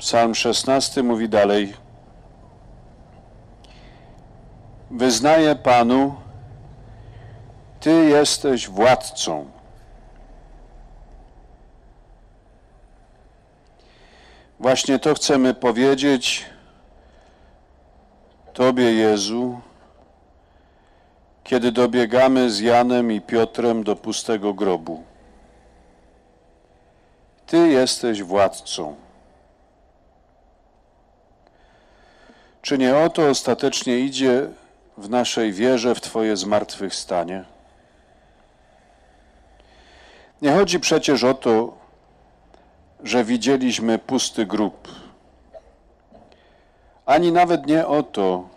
Psalm 16 mówi dalej: Wyznaję Panu, Ty jesteś władcą. Właśnie to chcemy powiedzieć Tobie, Jezu, kiedy dobiegamy z Janem i Piotrem do pustego grobu. Ty jesteś władcą. Czy nie o to ostatecznie idzie w naszej wierze w Twoje zmartwychwstanie? Nie chodzi przecież o to, że widzieliśmy pusty grób, ani nawet nie o to,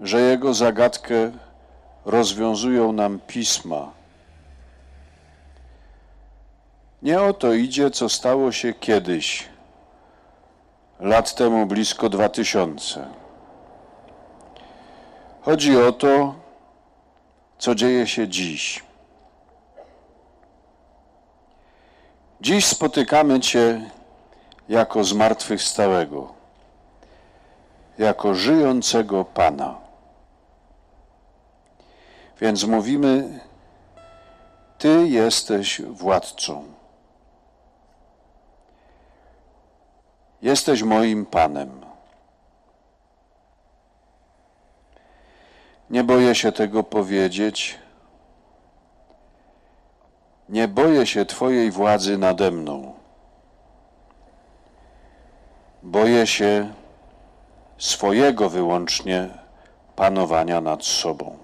że jego zagadkę rozwiązują nam pisma. Nie o to idzie, co stało się kiedyś, lat temu blisko dwa tysiące. Chodzi o to, co dzieje się dziś. Dziś spotykamy Cię jako zmartwychwstałego, jako żyjącego Pana. Więc mówimy, Ty jesteś władcą. Jesteś moim Panem. Nie boję się tego powiedzieć. Nie boję się Twojej władzy nade mną. Boję się swojego wyłącznie panowania nad sobą.